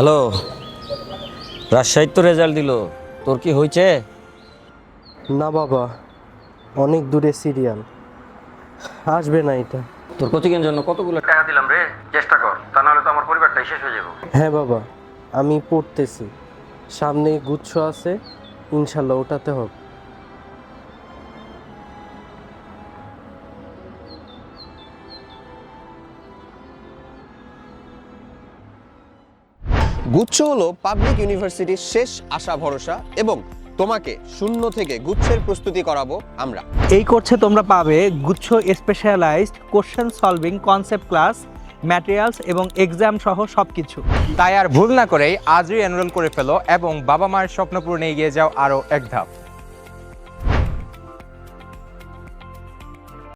Hello রাজশাহীর তো result দিল। তোর কি হয়েছে? না বাবা অনেক দূরে সিরিয়াল আসবে না এটা। তোর কোচিংয়ের জন্য কতগুলো টাকা দিলাম রে? চেষ্টা কর তা নাহলে তো আমার পরিবারটাই শেষ হয়ে যাবে। হ্যাঁ বাবা আমি পড়তেছি। সামনে গুচ্ছ আছে ইনশাল্লাহ ওটাতে হবে। গুচ্ছ হলো পাবলিক ইউনিভার্সিটির শেষ আশা ভরসা এবং তোমাকে শূন্য থেকে গুচ্ছের প্রস্তুতি করাবো আমরা। এই কোর্সে তোমরা পাবে গুচ্ছ specialised question solving concept class materials এবং এক্সাম সহ সব কিছু তাই আর ভুল না করেই আজই এনরোল করে ফেলো এবং বাবা মায়ের স্বপ্ন পূরণে এগিয়ে যাও আরও এক ধাপ।